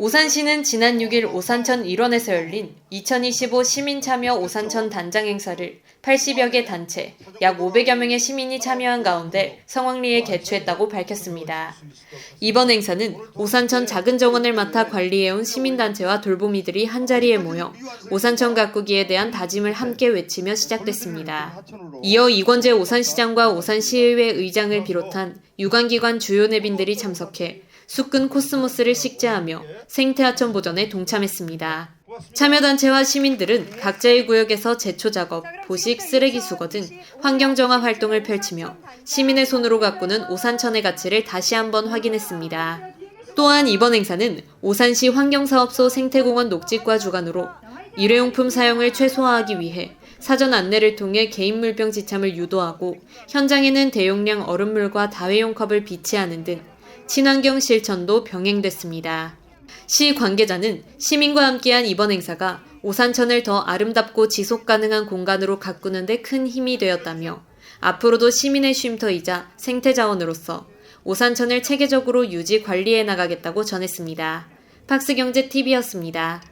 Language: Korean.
오산시는 지난 6일 오산천 일원에서 열린 2025 시민참여 오산천 단장 행사를 80여 개 단체, 약 500여 명의 시민이 참여한 가운데 성황리에 개최했다고 밝혔습니다. 이번 행사는 오산천 작은 정원을 맡아 관리해온 시민단체와 돌보미들이 한자리에 모여 오산천 가꾸기에 대한 다짐을 함께 외치며 시작됐습니다. 이어 이권재 오산시장과 오산시의회 의장을 비롯한 유관기관 주요 내빈들이 참석해 수끈 코스모스를 식재하며 생태하천 보전에 동참했습니다. 참여단체와 시민들은 각자의 구역에서 제초 작업, 보식, 쓰레기 수거 등 환경정화 활동을 펼치며 시민의 손으로 가꾸는 오산천의 가치를 다시 한번 확인했습니다. 또한 이번 행사는 오산시 환경사업소 생태공원 녹지과 주관으로 일회용품 사용을 최소화하기 위해 사전 안내를 통해 개인 물병 지참을 유도하고 현장에는 대용량 얼음물과 다회용 컵을 비치하는 등 친환경 실천도 병행됐습니다. 시 관계자는 시민과 함께한 이번 행사가 오산천을 더 아름답고 지속 가능한 공간으로 가꾸는 데 큰 힘이 되었다며 앞으로도 시민의 쉼터이자 생태 자원으로서 오산천을 체계적으로 유지 관리해 나가겠다고 전했습니다. 팍스경제TV였습니다.